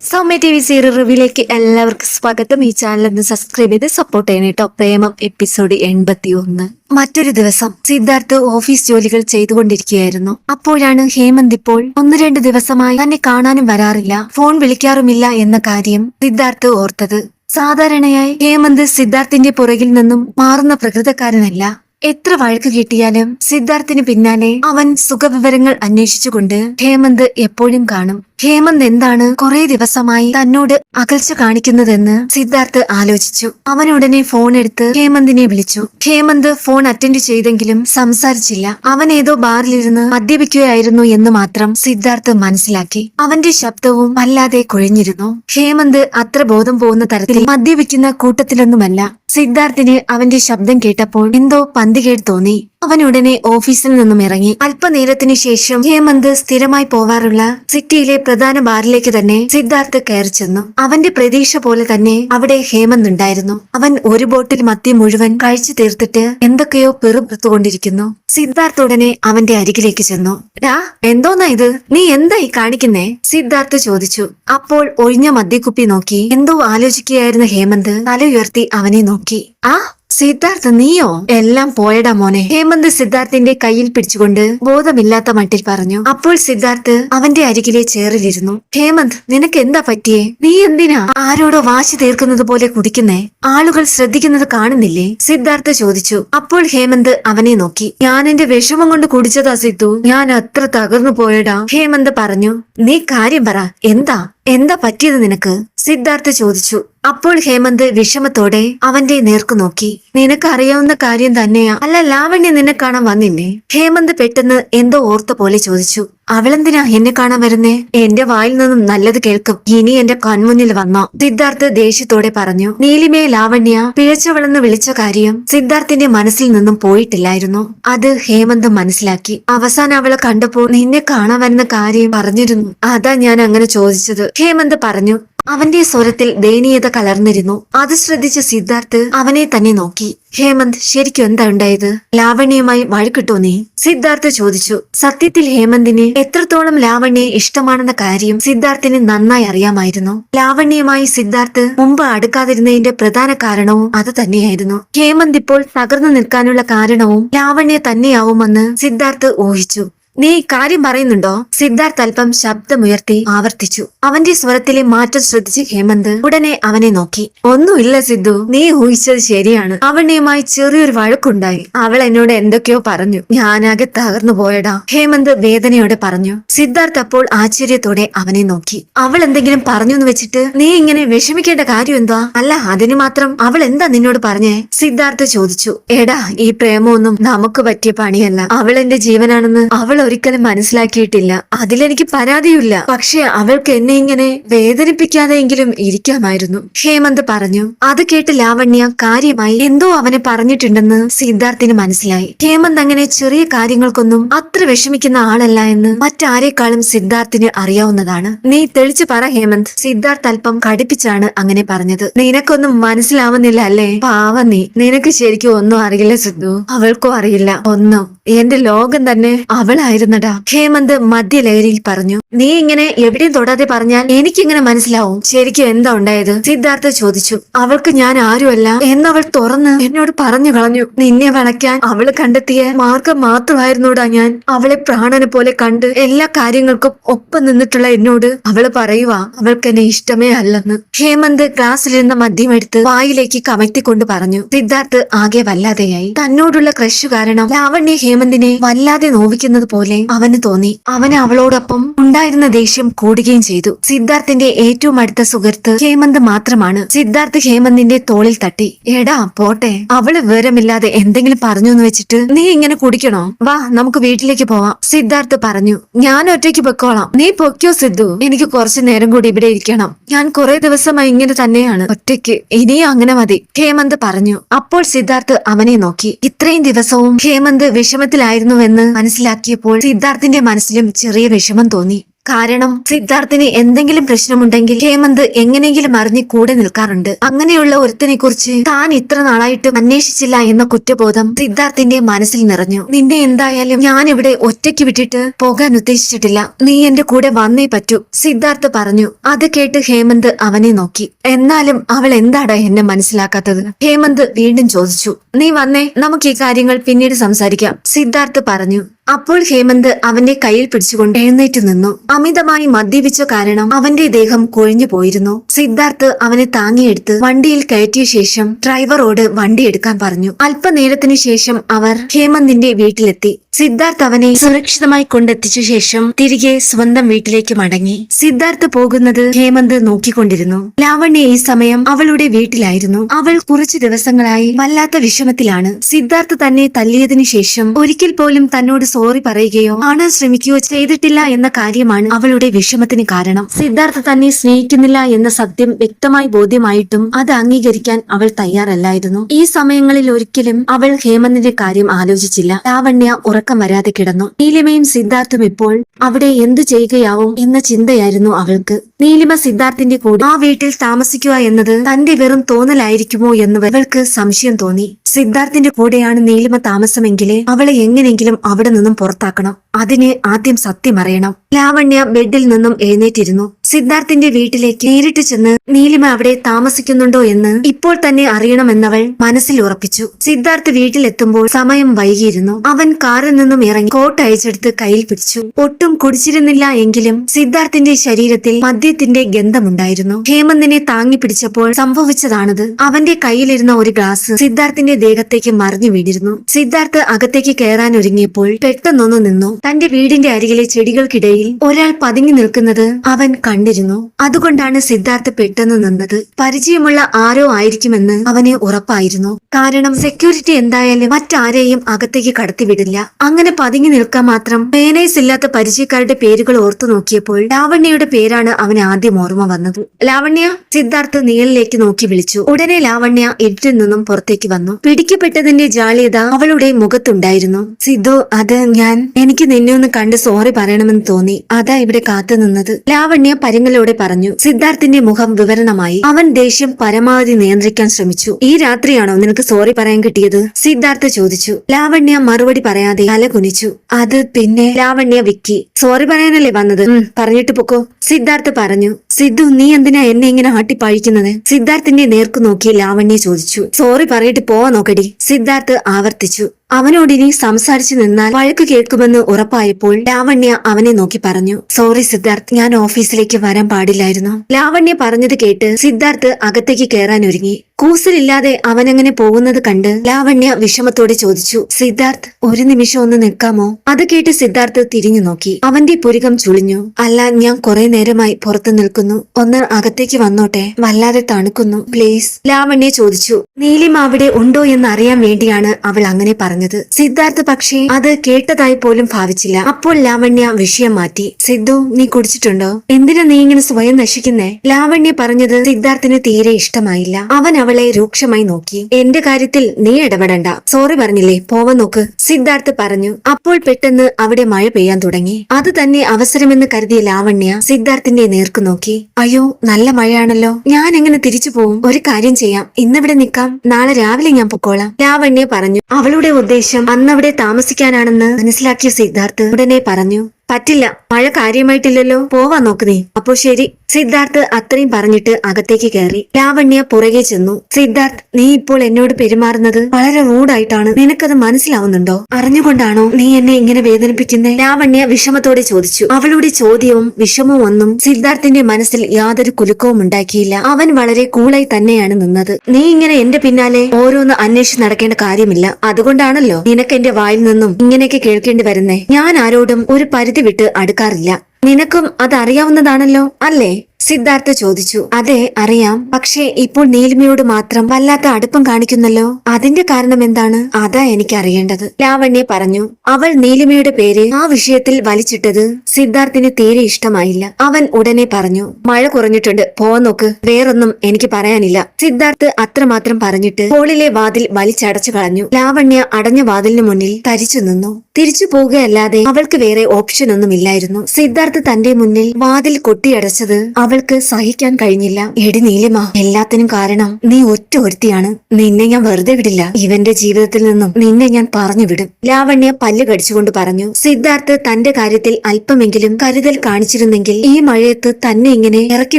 Soumya T V serial റിവ്യൂലേക്ക് എല്ലാവർക്കും സ്വാഗതം. ഈ ചാനൽ ഒന്ന് സബ്സ്ക്രൈബ് ചെയ്ത് സപ്പോർട്ട് ചെയ്യണം കേട്ടോ പ്രേമം എപ്പിസോഡ് എൺപത്തി ഒന്ന് മറ്റൊരു ദിവസം സിദ്ധാർത്ഥ് ഓഫീസ് ജോലികൾ ചെയ്തുകൊണ്ടിരിക്കുകയായിരുന്നു. അപ്പോഴാണ് ഹേമന്ത് ഇപ്പോൾ ഒന്ന് രണ്ട് ദിവസമായി തന്നെ കാണാനും വരാറില്ല ഫോൺ വിളിക്കാറുമില്ല എന്ന കാര്യം സിദ്ധാർത്ഥ് ഓർത്തത്. സാധാരണയായി ഹേമന്ത് സിദ്ധാർത്ഥിന്റെ പുറകിൽ നിന്നും മാറുന്ന പ്രകൃതക്കാരനല്ല. എത്ര വഴക്ക് കിട്ടിയാലും സിദ്ധാർത്ഥിന് പിന്നാലെ അവൻ സുഖവിവരങ്ങൾ അന്വേഷിച്ചുകൊണ്ട് ഹേമന്ത് എപ്പോഴും കാണും. ഹേമന്ത് എന്താണ് കുറെ ദിവസമായി തന്നോട് അകൽച്ച കാണിക്കുന്നതെന്ന് സിദ്ധാർത്ഥ് ആലോചിച്ചു. അവൻ ഉടനെ ഫോൺ എടുത്ത് ഹേമന്തിനെ വിളിച്ചു. ഹേമന്ത് ഫോൺ അറ്റൻഡ് ചെയ്തെങ്കിലും സംസാരിച്ചില്ല. അവൻ ഏതോ ബാറിലിരുന്ന് മദ്യപിക്കുകയായിരുന്നു എന്ന് മാത്രം സിദ്ധാർത്ഥ് മനസ്സിലാക്കി. അവന്റെ ശബ്ദവും വല്ലാതെ കുഴഞ്ഞിരുന്നു. ഹേമന്ത് അത്ര ബോധം പോകുന്ന തരത്തിൽ മദ്യപിക്കുന്ന കൂട്ടത്തിലൊന്നുമല്ല. സിദ്ധാർത്ഥിന് അവന്റെ ശബ്ദം കേട്ടപ്പോൾ എന്തോ പന്തികേട് തോന്നി. അവൻ ഉടനെ ഓഫീസിൽ നിന്നും ഇറങ്ങി. അല്പനേരത്തിന് ശേഷം ഹേമന്ത് സ്ഥിരമായി പോവാറുള്ള സിറ്റിയിലെ പ്രധാന ബാറിലേക്ക് തന്നെ സിദ്ധാർത്ഥ് കയറി ചെന്നു. അവന്റെ പ്രതീക്ഷ പോലെ തന്നെ അവിടെ ഹേമന്ത് ഉണ്ടായിരുന്നു. അവൻ ഒരു ബോട്ടിൽ മത്തി മുഴുവൻ കഴിച്ചു തീർത്തിട്ട് എന്തൊക്കെയോ പെറുപുറത്തുകൊണ്ടിരിക്കുന്നു സിദ്ധാർത്ഥ് ഉടനെ അവന്റെ അരികിലേക്ക് ചെന്നു. ഡാ എന്തോന്നാ ഇത്? നീ എന്തായി കാണിക്കുന്നേ? സിദ്ധാർത്ഥ് ചോദിച്ചു. അപ്പോൾ ഒഴിഞ്ഞ മദ്യക്കുപ്പി നോക്കി എന്തോ ആലോചിക്കുകയായിരുന്ന ഹേമന്ത് തല ഉയർത്തി അവനെ നോക്കി. ആ സിദ്ധാർത്ഥ് നീയോ? എല്ലാം പോയടാ മോനെ. ഹേമന്ത് സിദ്ധാർത്ഥിന്റെ കയ്യിൽ പിടിച്ചുകൊണ്ട് ബോധമില്ലാത്ത മട്ടിൽ പറഞ്ഞു അപ്പോൾ സിദ്ധാർത്ഥ് അവന്റെ അരികിലെ ചേറിലിരുന്നു ഹേമന്ത് നിനക്ക് എന്താ പറ്റിയേ? നീ എന്തിനാ ആരോടോ വാശി തീർക്കുന്നത് പോലെ കുടിക്കുന്നേ? ആളുകൾ ശ്രദ്ധിക്കുന്നത് കാണുന്നില്ലേ? സിദ്ധാർത്ഥ ചോദിച്ചു. അപ്പോൾ ഹേമന്ത് അവനെ നോക്കി. ഞാൻ എന്റെ വിഷമം കൊണ്ട് കുടിച്ചതാ സിദ്ധു. ഞാൻ അത്ര തകർന്നു പോയടാ. ഹേമന്ത് പറഞ്ഞു നീ കാര്യം പറ. എന്താ? എന്താ പറ്റിയത് നിനക്ക്? സിദ്ധാർത്ഥ ചോദിച്ചു. അപ്പോൾ ഹേമന്ത് വിഷമത്തോടെ അവന്റെ നേർക്കു നോക്കി. നിനക്ക് അറിയാവുന്ന കാര്യം തന്നെയാ. അല്ല ലാവണ്യ നിന്നെ കാണാൻ വന്നില്ലേ? ഹേമന്ത് പെട്ടെന്ന് എന്തോ ഓർത്ത പോലെ ചോദിച്ചു. അവളെന്തിനാ എന്നെ കാണാൻ വരുന്നേ? എന്റെ വായിൽ നിന്നും നല്ലത് കേൾക്കും. ഇനി എന്റെ കൺമുന്നിൽ വന്നോ? സിദ്ധാർത്ഥ് ദേഷ്യത്തോടെ പറഞ്ഞു. നീലിമയെ ലാവണ്യ പിഴച്ചവളെന്ന് വിളിച്ച കാര്യം സിദ്ധാർത്ഥിന്റെ മനസ്സിൽ നിന്നും പോയിട്ടില്ലായിരുന്നു. അത് ഹേമന്ത് മനസ്സിലാക്കി. അവസാനം അവളെ കണ്ടപ്പോൾ നിന്നെ കാണാൻ വരുന്ന കാര്യം പറഞ്ഞിരുന്നു. അതാ ഞാൻ അങ്ങനെ ചോദിച്ചത്. ഹേമന്ത് പറഞ്ഞു. അവന്റെ സ്വരത്തിൽ ദയനീയത കലർന്നിരുന്നു. അത് ശ്രദ്ധിച്ച സിദ്ധാർത്ഥ് അവനെ തന്നെ നോക്കി. ഹേമന്ത് ശരിക്കും എന്താ ഉണ്ടായത്? ലാവണ്യമായി വഴക്കിട്ടോ നീ? സിദ്ധാർത്ഥ് ചോദിച്ചു. സത്യത്തിൽ ഹേമന്തിന് എത്രത്തോളം ലാവണ്യെ ഇഷ്ടമാണെന്ന കാര്യം സിദ്ധാർത്ഥിന് നന്നായി അറിയാമായിരുന്നു. ലാവണ്യമായി സിദ്ധാർത്ഥ് മുമ്പ് അടുക്കാതിരുന്നതിന്റെ പ്രധാന കാരണവും അത് തന്നെയായിരുന്നു. ഹേമന്ത് ഇപ്പോൾ തകർന്നു നിൽക്കാനുള്ള കാരണവും ലാവണ്യ തന്നെയാവുമെന്ന് സിദ്ധാർത്ഥ് ഊഹിച്ചു. നീ കാര്യം പറയുന്നുണ്ടോ? സിദ്ധാർത്ഥ് അല്പം ശബ്ദമുയർത്തി ആവർത്തിച്ചു. അവന്റെ സ്വരത്തിലെ മാറ്റം ശ്രദ്ധിച്ച് ഹേമന്ത് ഉടനെ അവനെ നോക്കി. ഒന്നുമില്ല സിദ്ധു നീ ഊഹിച്ചത് ശരിയാണ്. അവണ്ണയുമായി ചെറിയൊരു വഴക്കുണ്ടായി. അവൾ എന്നോട് എന്തൊക്കെയോ പറഞ്ഞു. ഞാനാകെ തകർന്നു പോയടാ. ഹേമന്ത് വേദനയോടെ പറഞ്ഞു. സിദ്ധാർത്ഥ് അപ്പോൾ ആശ്ചര്യത്തോടെ അവനെ നോക്കി. അവൾ എന്തെങ്കിലും പറഞ്ഞു എന്ന് വെച്ചിട്ട് നീ ഇങ്ങനെ വിഷമിക്കേണ്ട കാര്യം എന്താ അല്ല അതിന് മാത്രം അവൾ എന്താ നിന്നോട് പറഞ്ഞേ? സിദ്ധാർത്ഥ് ചോദിച്ചു. എടാ ഈ പ്രേമമൊന്നും നമുക്ക് പറ്റിയ പണിയല്ല. അവൾ എന്റെ ജീവനാണെന്ന് അവൾ ഒരിക്കലും മനസ്സിലാക്കിയിട്ടില്ല. അതിലെനിക്ക് പരാതിയില്ല പക്ഷെ അവൾക്ക് എന്നെ ഇങ്ങനെ വേദനിപ്പിക്കാതെയെങ്കിലും ഇരിക്കാമായിരുന്നു. ഹേമന്ത് പറഞ്ഞു അത് കേട്ട് ലാവണ്യ കാര്യമായി എന്തോ അവനെ പറഞ്ഞിട്ടുണ്ടെന്ന് സിദ്ധാർത്ഥിന് മനസ്സിലായി. ഹേമന്ത് അങ്ങനെ ചെറിയ കാര്യങ്ങൾക്കൊന്നും അത്ര വിഷമിക്കുന്ന ആളല്ല എന്ന് മറ്റാരേക്കാളും സിദ്ധാർത്ഥിന് അറിയാവുന്നതാണ്. നീ തെളിച്ചു പറ ഹേമന്ത്. സിദ്ധാർത്ഥ് അല്പം കടുപ്പിച്ചാണ് അങ്ങനെ പറഞ്ഞത്. നിനക്കൊന്നും മനസ്സിലാവുന്നില്ല അല്ലേ? പാവ നീ. നിനക്ക് ശരിക്കും ഒന്നും അറിയില്ല സിദ്ധു. അവൾക്കും അറിയില്ല. ഒന്നും. എന്റെ ലോകം തന്നെ അവളായിരുന്നടാ. ഹേമന്ത് മധ്യലഹരിയിൽ പറഞ്ഞു നീ ഇങ്ങനെ എവിടെയും തൊടാതെ പറഞ്ഞാൽ എനിക്കിങ്ങനെ മനസ്സിലാവും. ശരിക്കും എന്താ ഉണ്ടായത്? സിദ്ധാർത്ഥ ചോദിച്ചു അവൾക്ക് ഞാൻ ആരുമല്ല? എന്നവൾ തുറന്ന് എന്നോട് പറഞ്ഞു കളഞ്ഞു നിന്നെ വളയ്ക്കാൻ അവൾ കണ്ടെത്തിയ മാർഗം മാത്രമായിരുന്നൂടാ ഞാൻ. അവളെ പ്രാണനെ പോലെ കണ്ട് എല്ലാ കാര്യങ്ങൾക്കും ഒപ്പം നിന്നിട്ടുള്ള എന്നോട് അവൾ പറയുവാ അവൾക്ക് എന്നെ ഇഷ്ടമേ അല്ലെന്ന്. ഹേമന്ത് ക്ലാസ്സിലിരുന്ന മദ്യം എടുത്ത് വായിലേക്ക് കമഴ്ത്തിക്കൊണ്ട് പറഞ്ഞു സിദ്ധാർത്ഥ് ആകെ വല്ലാതെയായി. തന്നോടുള്ള ക്രഷ് കാരണം ലാവണ്യ ഹേമന്തിനെ വല്ലാതെ നോവിക്കുന്നത് പോലെ അവന് തോന്നി. അവന് അവളോടൊപ്പം ഉണ്ടായിരുന്ന ദേഷ്യം കൂടുകയും ചെയ്തു. സിദ്ധാർത്ഥിന്റെ ഏറ്റവും അടുത്ത സുഹൃത്ത് ഹേമന്ത് മാത്രമാണ്. സിദ്ധാർത്ഥ് ഹേമന്തിന്റെ തോളിൽ തട്ടി. എടാ പോട്ടെ. അവൾ വിവരമില്ലാതെ എന്തെങ്കിലും പറഞ്ഞു എന്ന് വെച്ചിട്ട് നീ ഇങ്ങനെ കുടിക്കണോ? വാ നമുക്ക് വീട്ടിലേക്ക് പോവാം സിദ്ധാർത്ഥ് പറഞ്ഞു. ഞാൻ ഒറ്റയ്ക്ക് പൊക്കോളാം. നീ പൊക്കോ സിദ്ധു. എനിക്ക് കുറച്ചു നേരം കൂടി ഇവിടെ ഇരിക്കണം. ഞാൻ കുറെ ദിവസമായി ഇങ്ങനെ തന്നെയാണ്. ഒറ്റയ്ക്ക്. ഇനിയും അങ്ങനെ മതി ഹേമന്ത് പറഞ്ഞു. അപ്പോൾ സിദ്ധാർത്ഥ് അവനെ നോക്കി. ഇത്രയും ദിവസവും ഹേമന്ത് വിഷമത്തിലായിരുന്നുവെന്ന് മനസ്സിലാക്കിയപ്പോൾ സിദ്ധാർത്ഥിന്റെ മനസ്സിലും ചെറിയ വിഷമം തോന്നി. കാരണം സിദ്ധാർത്ഥിന് എന്തെങ്കിലും പ്രശ്നമുണ്ടെങ്കിൽ ഹേമന്ത് എങ്ങനെയെങ്കിലും അറിഞ്ഞ് കൂടെ നിൽക്കാറുണ്ട്. അങ്ങനെയുള്ള ഒരുത്തിനെ കുറിച്ച് താൻ ഇത്ര നാളായിട്ടും അന്വേഷിച്ചില്ല എന്ന കുറ്റബോധം സിദ്ധാർത്ഥിന്റെ മനസ്സിൽ നിറഞ്ഞു. നിന്നെ എന്തായാലും ഞാൻ ഇവിടെ ഒറ്റയ്ക്ക് വിട്ടിട്ട് പോകാൻ ഉദ്ദേശിച്ചിട്ടില്ല. നീ എന്റെ കൂടെ വന്നേ പറ്റൂ സിദ്ധാർത്ഥ് പറഞ്ഞു. അത് കേട്ട് ഹേമന്ത് അവനെ നോക്കി. എന്നാലും അവൾ എന്താടാ എന്നെ മനസ്സിലാക്കാത്തത്? ഹേമന്ത് വീണ്ടും ചോദിച്ചു. നീ വന്നേ നമുക്ക് ഈ കാര്യങ്ങൾ പിന്നീട് സംസാരിക്കാം സിദ്ധാർത്ഥ് പറഞ്ഞു. അപ്പോൾ ഹേമന്ത് അവന്റെ കയ്യിൽ പിടിച്ചുകൊണ്ട് എഴുന്നേറ്റ് നിന്നു. അമിതമായി മദ്യപിച്ച കാരണം അവന്റെ ദേഹം കൊഴിഞ്ഞു പോയിരുന്നു. സിദ്ധാർത്ഥ് അവനെ താങ്ങിയെടുത്ത് വണ്ടിയിൽ കയറ്റിയ ശേഷം ഡ്രൈവറോട് വണ്ടി എടുക്കാൻ പറഞ്ഞു. അല്പനേരത്തിനു ശേഷം അവർ ഹേമന്തിന്റെ വീട്ടിലെത്തി. സിദ്ധാർത്ഥ് അവനെ സുരക്ഷിതമായി കൊണ്ടെത്തിച്ച ശേഷം തിരികെ സ്വന്തം വീട്ടിലേക്ക് മടങ്ങി. സിദ്ധാർത്ഥ് പോകുന്നത് ഹേമന്ത് നോക്കിക്കൊണ്ടിരുന്നു. ലാവണ്യ ഈ സമയം അവളുടെ വീട്ടിലായിരുന്നു. അവൾ കുറച്ചു ദിവസങ്ങളായി വല്ലാത്ത വിഷമത്തിലാണ്. സിദ്ധാർത്ഥ് തന്നെ തല്ലിയതിനു ശേഷം ഒരിക്കൽ പോലും തന്നോട് സോറി പറയുകയോ കാണാൻ ശ്രമിക്കുകയോ ചെയ്തിട്ടില്ല എന്ന കാര്യമാണ് അവളുടെ വിഷമത്തിന് കാരണം. സിദ്ധാർത്ഥ തന്നെ സ്നേഹിക്കുന്നില്ല എന്ന സത്യം വ്യക്തമായി ബോധ്യമായിട്ടും അത് അംഗീകരിക്കാൻ അവൾ തയ്യാറല്ലായിരുന്നു. ഈ സമയങ്ങളിൽ ഒരിക്കലും അവൾ ഹേമന്തിന്റെ കാര്യം ആലോചിച്ചില്ല. ലാവണ്യ ഉറക്കം വരാതെ കിടന്നു. നീലിമയും സിദ്ധാർത്ഥും ഇപ്പോൾ അവിടെ എന്തു ചെയ്യുകയാവും എന്ന ചിന്തയായിരുന്നു അവൾക്ക്. നീലിമ സിദ്ധാർത്ഥിന്റെ കൂടെ ആ വീട്ടിൽ താമസിക്കുക എന്നത് തന്റെ വെറും തോന്നലായിരിക്കുമോ എന്ന് അവൾക്ക് സംശയം തോന്നി. സിദ്ധാർത്ഥിന്റെ കൂടെയാണ് നീലിമ താമസമെങ്കിലേ അവളെ എങ്ങനെയെങ്കിലും അവിടെ നിന്നും പുറത്താക്കണം. അതിന് ആദ്യം സത്യം അറിയണം. ലാവണ്യ ബെഡിൽ നിന്നും എഴുന്നേറ്റിരുന്നു. സിദ്ധാർത്ഥിന്റെ വീട്ടിലേക്ക് നേരിട്ട് ചെന്ന് നീലിമ അവിടെ താമസിക്കുന്നുണ്ടോ എന്ന് ഇപ്പോൾ തന്നെ അറിയണമെന്നവൾ മനസ്സിൽ ഉറപ്പിച്ചു. സിദ്ധാർത്ഥ് വീട്ടിലെത്തുമ്പോൾ സമയം വൈകിയിരുന്നു. അവൻ കാറിൽ നിന്നും ഇറങ്ങി കോട്ട് അയച്ചെടുത്ത് കയ്യിൽ പിടിച്ചു. ഒട്ടും കുടിച്ചിരുന്നില്ല എങ്കിലും സിദ്ധാർത്ഥിന്റെ ശരീരത്തിൽ മദ്യത്തിന്റെ ഗന്ധമുണ്ടായിരുന്നു. ഹേമന്തിനെ താങ്ങി പിടിച്ചപ്പോൾ സംഭവിച്ചതാണത്. അവന്റെ കയ്യിലിരുന്ന ഒരു ഗ്ലാസ് സിദ്ധാർത്ഥിന്റെ ദേഹത്തേക്ക് മറിഞ്ഞു വീണിരുന്നു. സിദ്ധാർത്ഥ് അകത്തേക്ക് കയറാൻ ഒരുങ്ങിയപ്പോൾ പെട്ടെന്നൊന്ന് നിന്നു. തന്റെ വീടിന്റെ അരികിലെ ചെടികൾക്കിടയിൽ ഒരാൾ പതുങ്ങി നിൽക്കുന്നത് അവൻ കണ്ടിരുന്നു. അതുകൊണ്ടാണ് സിദ്ധാർത്ഥ് പെട്ടെന്ന് നിന്നത്. പരിചയമുള്ള ആരോ ആയിരിക്കുമെന്ന് അവന് ഉറപ്പായിരുന്നു. കാരണം സെക്യൂരിറ്റി എന്തായാലും മറ്റാരെയും അകത്തേക്ക് കടത്തിവിടില്ല. അങ്ങനെ പതുങ്ങി നിൽക്കാൻ മാത്രം പേനൈസ് ഇല്ലാത്ത പരിചയക്കാരുടെ പേരുകൾ ഓർത്തു നോക്കിയപ്പോൾ ലാവണ്യയുടെ പേരാണ് അവന് ആദ്യം ഓർമ്മ വന്നത്. ലാവണ്യ സിദ്ധാർത്ഥ് നീളിലേക്ക് നോക്കി വിളിച്ചു. ഉടനെ ലാവണ്യ ഇരുട്ടിൽ നിന്നും പുറത്തേക്ക് വന്നു. പിടിക്കപ്പെട്ടതിന്റെ ജാള്യത അവളുടെ മുഖത്തുണ്ടായിരുന്നു. സിദ്ധു അത് ഞാൻ എനിക്ക് നിന്നെ ഒന്ന് കണ്ട് സോറി പറയണമെന്ന് തോന്നി. അതാ ഇവിടെ കാത്തു നിന്നത്. ലാവണ്യ പരിങ്ങലോടെ പറഞ്ഞു സിദ്ധാർത്ഥിന്റെ മുഖം വിവരണമായി. അവൻ ദേഷ്യം പരമാവധി നിയന്ത്രിക്കാൻ ശ്രമിച്ചു. ഈ രാത്രിയാണോ നിനക്ക് സോറി പറയാൻ കിട്ടിയത്? സിദ്ധാർത്ഥ് ചോദിച്ചു. ലാവണ്യ മറുപടി പറയാതെ തല കുനിച്ചു. അത് പിന്നെ ലാവണ്യ വിക്കി. സോറി പറയാനല്ലേ വന്നത്? പറഞ്ഞിട്ട് പൊക്കോ. സിദ്ധാർത്ഥ് പറഞ്ഞു സിദ്ധു നീ എന്തിനാ എന്നെ ഇങ്ങനെ ആട്ടിപ്പഴിക്കുന്നത് സിദ്ധാർത്ഥിന്റെ നേർക്കു നോക്കി ലാവണ്യ ചോദിച്ചു. സോറി പറയിട്ട് പോവാ നോക്കടി സിദ്ധാർത്ഥ് ആവർത്തിച്ചു. അവനോടിനി സംസാരിച്ചു നിന്നാൽ വഴക്ക് കേൾക്കുമെന്ന് ഉറപ്പായപ്പോൾ ലാവണ്യ അവനെ നോക്കി പറഞ്ഞു സോറി സിദ്ധാർത്ഥ് ഞാൻ ഓഫീസിലേക്ക് വരാൻ പാടില്ലായിരുന്നു. ലാവണ്യ പറഞ്ഞത് കേട്ട് സിദ്ധാർത്ഥ് അകത്തേക്ക് കയറാൻ ഒരുങ്ങി. കൂസലില്ലാതെ അവനങ്ങനെ പോകുന്നത് കണ്ട് ലാവണ്യ വിഷമത്തോടെ ചോദിച്ചു സിദ്ധാർത്ഥ് ഒരു നിമിഷം ഒന്ന് നിൽക്കാമോ? അത് കേട്ട് സിദ്ധാർത്ഥ് തിരിഞ്ഞു നോക്കി. അവന്റെ പുരികം ചുളിഞ്ഞു. അല്ല ഞാൻ കുറെ നേരമായി പുറത്തു നിൽക്കുന്നു. ഒന്ന് അകത്തേക്ക് വന്നോട്ടെ? വല്ലാതെ തണുക്കുന്നു. പ്ലീസ്. ലാവണ്യ ചോദിച്ചു. നീലിമ അവിടെ ഉണ്ടോ എന്ന് അറിയാൻ വേണ്ടിയാണ് അവൾ അങ്ങനെ പറഞ്ഞത്. സിദ്ധാർത്ഥ് പക്ഷേ അത് കേട്ടതായി പോലും ഭാവിച്ചില്ല. അപ്പോൾ ലാവണ്യ വിഷയം മാറ്റി. സിദ്ധു നീ കുടിച്ചിട്ടുണ്ടോ? എന്തിനാ നീ ഇങ്ങനെ സ്വയം നശിക്കുന്നേ? ലാവണ്യ പറഞ്ഞത് സിദ്ധാർത്ഥിന് തീരെ ഇഷ്ടമായില്ല. അവൻ അവളെ രൂക്ഷമായി നോക്കി. എന്റെ കാര്യത്തിൽ നീ ഇടപെടണ്ട. സോറി പറഞ്ഞില്ലേ? പോവാൻ നോക്ക്. സിദ്ധാർത്ഥ് പറഞ്ഞു. അപ്പോൾ പെട്ടെന്ന് അവിടെ മഴ പെയ്യാൻ തുടങ്ങി. അത് തന്നെ അവസരമെന്ന് കരുതിയ ലാവണ്യ സിദ്ധാർത്ഥിന്റെ നേർക്ക് നോക്കി. അയ്യോ നല്ല മഴയാണല്ലോ. ഞാൻ എങ്ങനെ തിരിച്ചു പോവും? ഒരു കാര്യം ചെയ്യാം. ഇന്നിവിടെ നിൽക്കാം. നാളെ രാവിലെ ഞാൻ പൊക്കോളാം. ലാവണ്യ പറഞ്ഞു. അവളുടെ ഉദ്ദേശം അന്നവിടെ താമസിക്കാനാണെന്ന് മനസ്സിലാക്കിയ സിദ്ധാർത്ഥ് ഉടനെ പറഞ്ഞു. പറ്റില്ല. മഴ കാര്യമായിട്ടില്ലല്ലോ. പോവാൻ നോക്ക് നീ. അപ്പോ ശരി. സിദ്ധാർത്ഥ് അത്രയും പറഞ്ഞിട്ട് അകത്തേക്ക് കയറി. ലാവണ്യ പുറകെ ചെന്നു. സിദ്ധാർത്ഥ് നീ ഇപ്പോൾ എന്നോട് പെരുമാറുന്നത് വളരെ റൂഡായിട്ടാണ്. നിനക്കത് മനസ്സിലാവുന്നുണ്ടോ? അറിഞ്ഞുകൊണ്ടാണോ നീ എന്നെ ഇങ്ങനെ വേദനിപ്പിക്കുന്നത് ലാവണ്യ വിഷമത്തോടെ ചോദിച്ചു. അവളുടെ ചോദ്യവും വിഷമവും ഒന്നും സിദ്ധാർത്ഥിന്റെ മനസ്സിൽ യാതൊരു കുലുക്കവും ഉണ്ടാക്കിയില്ല. അവൻ വളരെ കൂളായി തന്നെയാണ് നിന്നത്. നീ ഇങ്ങനെ എന്റെ പിന്നാലെ ഓരോന്ന് അന്വേഷിച്ച് നടക്കേണ്ട കാര്യമില്ല. അതുകൊണ്ടാണല്ലോ നിനക്ക് എന്റെ വായിൽ നിന്നും ഇങ്ങനെയൊക്കെ കേൾക്കേണ്ടി വരുന്നേ. ഞാൻ ആരോടും ഒരു പരിധി വിട്ട് അടുക്കാറില്ല. നിനക്കും അതറിയാവുന്നതാണല്ലോ അല്ലേ? സിദ്ധാർത്ഥ ചോദിച്ചു. അതെ അറിയാം. പക്ഷേ ഇപ്പോൾ നീലിമയോട് മാത്രം വല്ലാത്ത അടുപ്പം കാണിക്കുന്നല്ലോ. അതിന്റെ കാരണം എന്താണ്? അതാ എനിക്ക് അറിയേണ്ടത് ലാവണ്യ പറഞ്ഞു അവൾ നീലിമയുടെ പേര് ആ വിഷയത്തിൽ വലിച്ചിട്ടത് സിദ്ധാർത്ഥിന് തീരെ ഇഷ്ടമായില്ല. അവൻ ഉടനെ പറഞ്ഞു മഴ കുറഞ്ഞിട്ടുണ്ട് പോവാൻ നോക്ക്. വേറൊന്നും എനിക്ക് പറയാനില്ല. സിദ്ധാർത്ഥ് അത്രമാത്രം പറഞ്ഞിട്ട് ഹോളിലെ വാതിൽ വലിച്ചടച്ചു കളഞ്ഞു. ലാവണ്യ അടഞ്ഞ വാതിലിന് മുന്നിൽ തരിച്ചു നിന്നു. തിരിച്ചു പോകുകയല്ലാതെ അവൾക്ക് വേറെ ഓപ്ഷൻ ഒന്നുമില്ലായിരുന്നു. സിദ്ധാർത്ഥ് തന്റെ മുന്നിൽ വാതിൽ കൊട്ടിയടച്ചത് അവൾക്ക് സഹിക്കാൻ കഴിഞ്ഞില്ല. എടി നീലിമ എല്ലാത്തിനും കാരണം നീ ഒറ്റ ഒരുത്തിയാണ്. നിന്നെ ഞാൻ വെറുതെ വിടില്ല. ഇവന്റെ ജീവിതത്തിൽ നിന്നും നിന്നെ ഞാൻ പറഞ്ഞു വിടും. ലാവണ്യ പല്ല് കടിച്ചുകൊണ്ട് പറഞ്ഞു സിദ്ധാർത്ഥ് തന്റെ കാര്യത്തിൽ അല്പമെങ്കിലും കരുതൽ കാണിച്ചിരുന്നെങ്കിൽ ഈ മഴയത്ത് തന്നെ ഇങ്ങനെ ഇറക്കി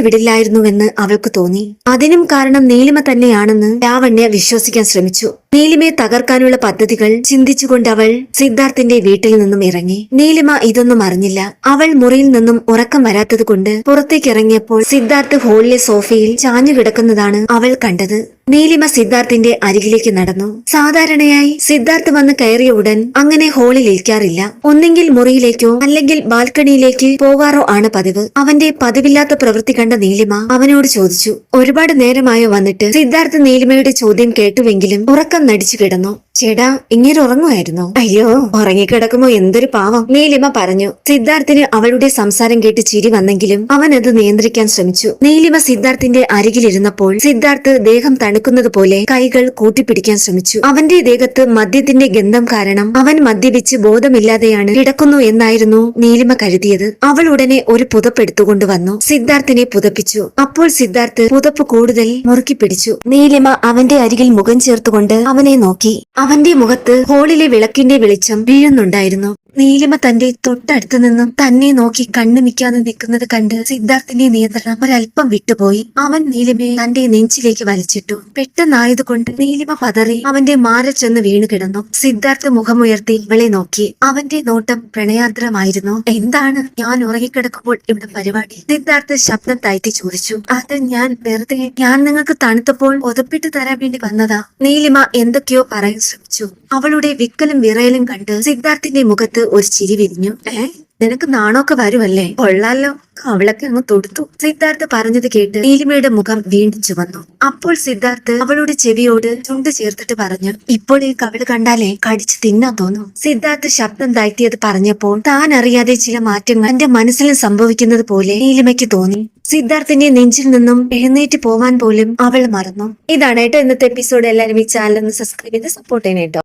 വിടില്ലായിരുന്നുവെന്ന് അവൾക്ക് തോന്നി. അതിനും കാരണം നീലിമ തന്നെയാണെന്ന് ലാവണ്യ വിശ്വസിക്കാൻ ശ്രമിച്ചു. നീലിമയെ തകർക്കാനുള്ള പദ്ധതികൾ ചിന്തിച്ചുകൊണ്ട് അവൾ സിദ്ധാർത്ഥിന്റെ വീട്ടിൽ നിന്നും ഇറങ്ങി. നീലിമ ഇതൊന്നും അറിഞ്ഞില്ല. അവൾ മുറിയിൽ നിന്നും ഉറക്കം വരാത്തത് കൊണ്ട് പുറത്തേക്കിറങ്ങിയപ്പോൾ സിദ്ധാർത്ഥ് ഹോളിലെ സോഫയിൽ ചാഞ്ഞു കിടക്കുന്നതാണ് അവൾ കണ്ടത്. നീലിമ സിദ്ധാർത്ഥിന്റെ അരികിലേക്ക് നടന്നു. സാധാരണയായി സിദ്ധാർത്ഥ് വന്ന് കയറിയ ഉടൻ അങ്ങനെ ഹോളിൽ ഇരിക്കാറില്ല. ഒന്നെങ്കിൽ മുറിയിലേക്കോ അല്ലെങ്കിൽ ബാൽക്കണിയിലേക്ക് പോകാറോ ആണ് പതിവ്. അവന്റെ പതിവില്ലാത്ത പ്രവൃത്തി കണ്ട നീലിമ അവനോട് ചോദിച്ചു. ഒരുപാട് നേരമായോ വന്നിട്ട് സിദ്ധാർത്ഥ് നീലിമയുടെ ചോദ്യം കേട്ടുവെങ്കിലും ഉറക്കം നടിച്ചു കിടന്നു. ചേടാ ഇങ്ങനെ ഉറങ്ങുമായിരുന്നോ? അയ്യോ ഉറങ്ങിക്കിടക്കുമോ എന്തൊരു പാവം. നീലിമ പറഞ്ഞു. സിദ്ധാർത്ഥിന് അവളുടെ സംസാരം കേട്ട് ചിരി വന്നെങ്കിലും അവൻ അത് നിയന്ത്രിക്കാൻ ശ്രമിച്ചു. നീലിമ സിദ്ധാർത്ഥിന്റെ അരികിലിരുന്നപ്പോൾ സിദ്ധാർത്ഥ് ദേഹം തണുക്കുന്നത് പോലെ കൈകൾ കൂട്ടിപ്പിടിക്കാൻ ശ്രമിച്ചു. അവന്റെ ദേഹത്ത് മദ്യത്തിന്റെ ഗന്ധം കാരണം അവൻ മദ്യപിച്ച് ബോധമില്ലാതെയാണ് കിടക്കുന്നു എന്നായിരുന്നു നീലിമ കരുതിയത്. അവൾ ഉടനെ ഒരു പുതപ്പെടുത്തുകൊണ്ട് വന്നു. സിദ്ധാർത്ഥിനെ പുതപ്പിച്ചു. അപ്പോൾ സിദ്ധാർത്ഥ് പുതപ്പ് കൂടുതൽ മുറുക്കി പിടിച്ചു നീലിമ അവന്റെ അരികിൽ മുഖം ചേർത്തുകൊണ്ട് അവനെ നോക്കി. അവന്റെ മുഖത്ത് ഹോളിലെ വിളക്കിന്റെ വെളിച്ചം വീഴുന്നുണ്ടായിരുന്നു. നീലിമ തന്റെ തൊട്ടടുത്ത് നിന്നും തന്നെ നോക്കി കണ്ണു നിൽക്കാതെ നിൽക്കുന്നത് കണ്ട് സിദ്ധാർത്ഥിന്റെ നിയന്ത്രണം ഒരല്പം വിട്ടുപോയി. അവൻ നീലിമയെ തന്റെ നെഞ്ചിലേക്ക് വലിച്ചിട്ടു. പെട്ടെന്നായതുകൊണ്ട് നീലിമ പതറി അവന്റെ മാറിൽ ചെന്ന് വീണു കിടന്നു. സിദ്ധാർത്ഥ് മുഖമുയർത്തി ഇവളെ നോക്കി. അവന്റെ നോട്ടം പ്രണയാർദ്രമായിരുന്നു. എന്താണ്? ഞാൻ ഉറങ്ങിക്കിടക്കുമ്പോൾ ഇവിടെ പരിപാടി? സിദ്ധാർത്ഥ് ശബ്ദം താഴ്ത്തി ചോദിച്ചു. അത് ഞാൻ വെറുതെ ഞാൻ നിങ്ങൾക്ക് തണുത്തപ്പോൾ ഒതപ്പിട്ട് തരാൻ വേണ്ടി വന്നതാ. നീലിമ എന്തൊക്കെയോ പറയാൻ ശ്രമിച്ചു. അവളുടെ വിക്കലും വിറയലും കണ്ട് സിദ്ധാർത്ഥിന്റെ മുഖത്ത് ഒരു ചിരി വിരിഞ്ഞു. ഏ? നിനക്ക് നാണൊക്കെ വരുമല്ലേ? കൊള്ളാലോ. അവളൊക്കെ അങ്ങ് തൊടുത്തു. സിദ്ധാർത്ഥ് പറഞ്ഞത് കേട്ട് നീലിമയുടെ മുഖം വീണ്ടും ചുവന്നു അപ്പോൾ സിദ്ധാർത്ഥ് അവളുടെ ചെവിയോട് ചുണ്ട് ചേർത്തിട്ട് പറഞ്ഞു ഇപ്പോൾ ഈ കവിൾ കണ്ടാലേ കടിച്ചു തിന്നാൻ തോന്നും. സിദ്ധാർത്ഥ് ശബ്ദം താഴ്ത്തിയത് പറഞ്ഞപ്പോൾ താൻ അറിയാതെ ചില മാറ്റങ്ങൾ എന്റെ മനസ്സിലും സംഭവിക്കുന്നത് പോലെ നീലിമയ്ക്ക് തോന്നി. സിദ്ധാർത്ഥിന്റെ നെഞ്ചിൽ നിന്നും എഴുന്നേറ്റ് പോവാൻ പോലും അവൾ മറന്നു. ഇതാണ് കേട്ടോ ഇന്നത്തെ എപ്പിസോഡ് എല്ലാവരും ഈ ചാനൽ ഒന്ന് സബ്സ്ക്രൈബ് ചെയ്ത് സപ്പോർട്ട് ചെയ്യണേട്ടോ